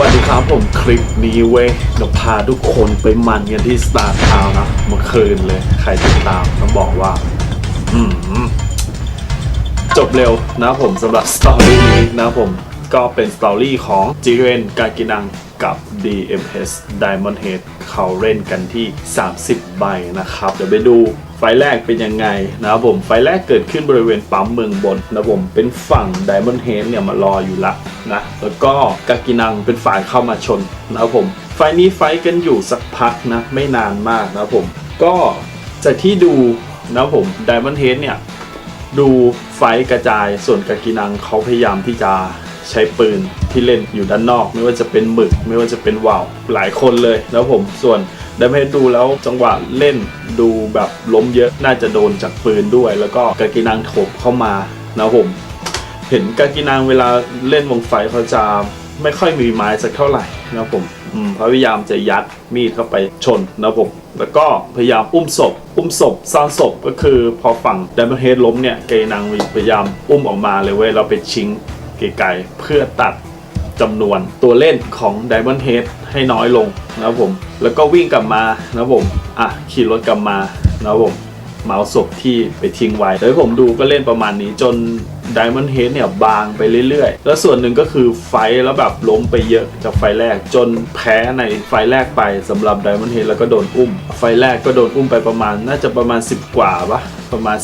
วัสดีครับผมคลิปนี้เว้ยเดี๋ยวพาทุกคนไปมันกันที่สตาร์ทาวนะเมื่อคืนเลย ใครติดตามต้องบอกว่า อืมจบเร็วนะผมสำหรับสตอรี่นี้นะผมก็เป็นสตอรี่ของจิเรนกากินังกับ DMS Diamond Head เขาเล่นกันที่ 30 ใบนะครับ เดี๋ยวไปดู ล์แรกเป็นยังไงนะครับผมไฟล์แรกเกิดขึ้นบริเวณปั๊มเมืองบนนะผมเป็นฝั่ง Diamond Head เนี่ยมารออยู่ละนะแล้วก็กากินังเป็นฝ่ายเข้ามาชนนะครับผมไฟนี้ไฟกันอยู่สักพักนะไม่นานมากนะครับผมก็จากที่ดูนะครับผม Diamond Head เนี่ยดูไฟกระจายส่วนกากินังเขาพยายามที่จะ ใช้ปืนที่เล่นอยู่ด้านนอก ไม่ว่าจะเป็นหมึก ไม่ว่าจะเป็นว่าวหลายคนเลยแล้วผมส่วนได้ให้ดูแล้วจังหวะเล่นดูแบบล้มเยอะน่าจะโดนจากปืนด้วย แล้วก็กากินังโถบเข้ามานะผม เห็นกากินังเวลาเล่นวงไฟเขาจะไม่ค่อยมีไม้สักเท่าไหร่นะผมเขาพยายามจะยัดมีดเข้าไปชนนะผม แล้วก็พยายามอุ้มศพ อุ้มศพสร้างศพก็คือพอฝั่งดัมเบิลเฮดล้มเนี่ยเกนังพยายามอุ้มออกมาเลยเว้ยเราไปชิง ไก่เพื่อตัดจำนวนตัวเล่นของ Diamond Head ให้น้อยลงนะครับผมแล้วก็วิ่งกลับมานะครับผมอะขี่รถกลับมานะครับผมเมาส์ศพที่ไปทิ้งไว้โดยผมดูก็เล่นประมาณนี้จน Diamond Head เนี่ยบางไปเรื่อยๆ แล้วส่วนหนึ่งก็คือไฟแล้วแบบล้มไปเยอะจากไฟแรกจนแพ้ในไฟแรกไปสำหรับ Diamond Head แล้วก็โดนอุ้ม ไฟแรกก็โดนอุ้มไปประมาณน่าจะประมาณ 10 กว่าปะประมาณ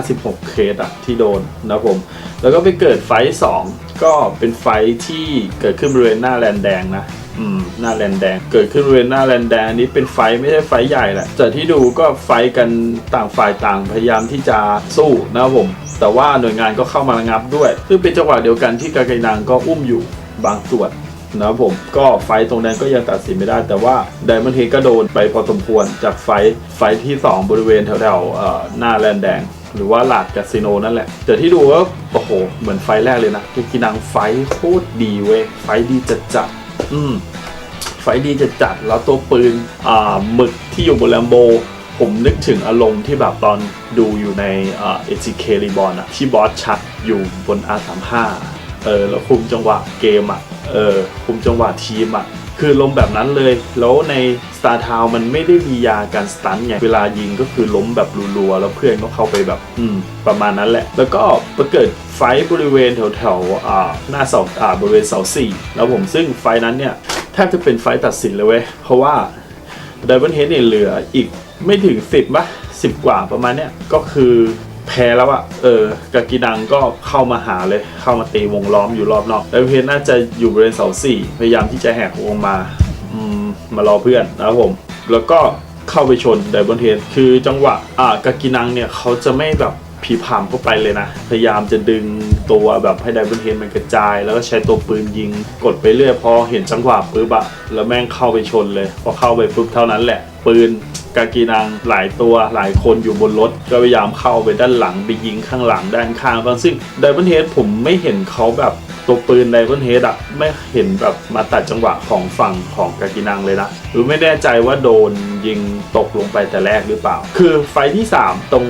15-16 เคสอะที่โดนนะผม แล้วก็ไปเกิดไฟท์สองก็เป็นไฟท์ที่เกิดขึ้นบริเวณหน้าแลนแดงนะ อืมหน้าแลนแดง เกิดขึ้นบริเวณหน้าแลนแดงอันนี้เป็นไฟไม่ใช่ไฟใหญ่แหละจากที่ดูก็ไฟกันต่างฝ่ายต่างพยายามที่จะสู้นะครับผม แต่ว่าหน่วยงานก็เข้ามาระงับด้วย ซึ่งเป็นจังหวะเดียวกันที่กาไกนังก็อุ้มอยู่บางส่วนนะครับผมก็ไฟตรงนั้นก็ยังตัดสินไม่ได้ แต่ว่าไดมอนเฮก็โดนไปพอสมควรจากไฟไฟที่ 2 บริเวณแถวๆหน้าแลนแดง หรือว่าหลาดคาสิโนนั่นแหละ แต่ที่ดูก็โอ้โห เหมือนไฟแรกเลยนะกากินังไฟโคตรดีเว้ยไฟดีจัดจัด อืมไฟดีจะจัดแล้วตัวปืนอ่าหมึกที่อยู่บนแลมโบ ผมนึกถึงอารมณ์ที่แบบตอนดูอยู่ในเอ่อ SCK Reborn อะที่บอสชัดอยู่บน R35 เออแล้วคุมจังหวะเกมอะเออคุมจังหวะทีมอะ คือล้มแบบนั้นเลย แล้วใน Star Town มันไม่ได้มียาการสตันไงเวลายิงก็คือล้มแบบรัวๆ แล้วเพื่อนก็เข้าไปแบบ อืม ประมาณนั้นแหละ แล้วก็ไปเกิดไฟบริเวณแถวๆอ่าหน้าเสาอ่าบริเวณเสาสี่แล้วผมซึ่งไฟนั้นเนี่ยแทบจะเป็นไฟตัดสินเลยเว้ย เพราะว่าไดมอนเฮดเนี่ยเหลืออีกไม่ถึงสิบปะสิบกว่าประมาณเนี้ยก็คือ แพ้แล้วอะเออกากินังก็เข้ามาหาเลย เข้ามาตีวงล้อมอยู่รอบนอกไดมอนเฮดน่าจะอยู่บริเวณเสาสี่พยายามที่จะแหกวงมาอืมมารอเพื่อนนะครับผม แล้วก็เข้าไปชนไดมอนเฮดคือจังหวะอ่ากากินังเนี่ยเขาจะไม่แบบผีผามเข้าไปเลยนะ พยายามจะดึงตัวแบบให้ไดมอนเฮดมันกระจาย แล้วก็ใช้ตัวปืนยิง กดไปเรื่อยพอเห็นจังหวะปุ๊บอะแล้วแม่งเข้าไปชนเลย พอเข้าไปปุ๊บเท่านั้นแหละ ปืนกากีนังหลายตัวหลายคนอยู่บนรถ ก็พยายามเข้าไปด้านหลังไปยิงข้างหลังด้านข้างบางซึ่งไดมอนเฮดผมไม่เห็นเขาแบบตัวปืนไดมอนเฮดอะไม่เห็นแบบมาตัดจังหวะของฝั่งของกากีนังเลยนะหรือไม่แน่ใจว่าโดนยิงตกลงไปแต่แรกหรือเปล่า คือไฟที่ 3 ตรง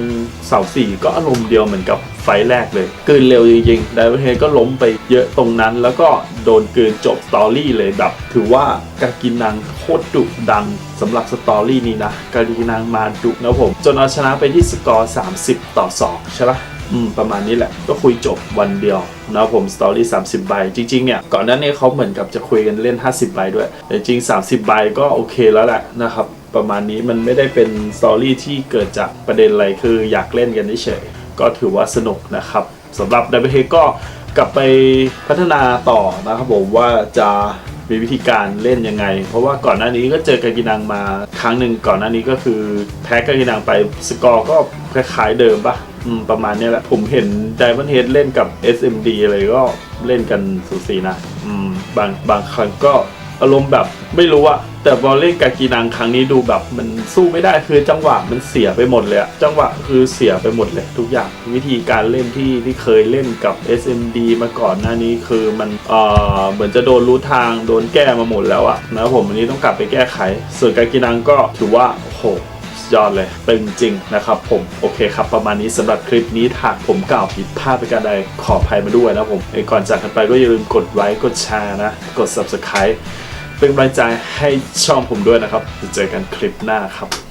เสาสี่ก็อารมณ์เดียวเหมือนกับ ฟแรกเลยกืนเร็วจริงๆไดมอนเฮก็ล้มไปเยอะตรงนั้น แล้วก็โดนกืนจบสตอรี่เลยแบบ ถือว่ากากินังโคตรดุดังสำหรับสตอรี่นี้นะกากินังมาดุนะผม จนเอาชนะไปที่สกอร์ 30 ต่อ 2 ใช่ปะอืม ประมาณนี้แหละก็คุยจบวันเดียวนะผมสตอรี่30 ใบ จริง ๆ เนี่ย ก่อนหน้านี้เขาเหมือนกับจะคุยกันเล่น 50 ใบด้วย แต่จริง 30 ใบก็โอเคแล้วแหละนะครับ ประมาณนี้มันไม่ได้เป็นสตอรี่ที่เกิดจากประเด็นอะไรคืออยากเล่นกันเฉย ก็ถือว่าสนุกนะครับสำหรับดับเบิลเฮก็กลับไปพัฒนาต่อนะครับผมว่าจะมีวิธีการเล่นยังไง เพราะว่าก่อนหน้านี้ก็เจอกากินังมาครั้งหนึ่งก่อนหน้านี้ก็คือแพ้กากินังไปสกอร์ก็คล้ายๆเดิมปะประมาณนี้แหละ ผมเห็น Diamond Head เล่นกับ SMD อะไรก็เล่นกันสูสีนะบางบางครั้งก็ อารมณ์แบบไม่รู้อะแต่บอลเล่นกากีนังครั้งนี้ดูแบบมันสู้ไม่ได้คือจังหวะมันเสียไปหมดเลยอะจังหวะคือเสียไปหมดเลย ทุกอย่างวิธีการเล่นที่ที่เคยเล่นกับ SMD มาก่อนหน้านี้คือมันเอ่อเหมือนจะโดนรู้ทางโดนแก้มาหมดแล้วอะนะผมวันนี้ต้องกลับไปแก้ไข ส่วนกากีนังก็ถือว่าโห ยอดเลยเป็นจริงนะครับผมโอเคครับประมาณนี้สำหรับคลิปนี้หากผมกล่าวผิดพลาดไปการใดขออภัยมาด้วยนะผมก่อนจากกันไปก็อย่าลืมกดไลค์กดแชร์นะ กด subscribe เป็นกำลังใจให้ช่องผมด้วยนะครับจะเจอกันคลิปหน้าครับ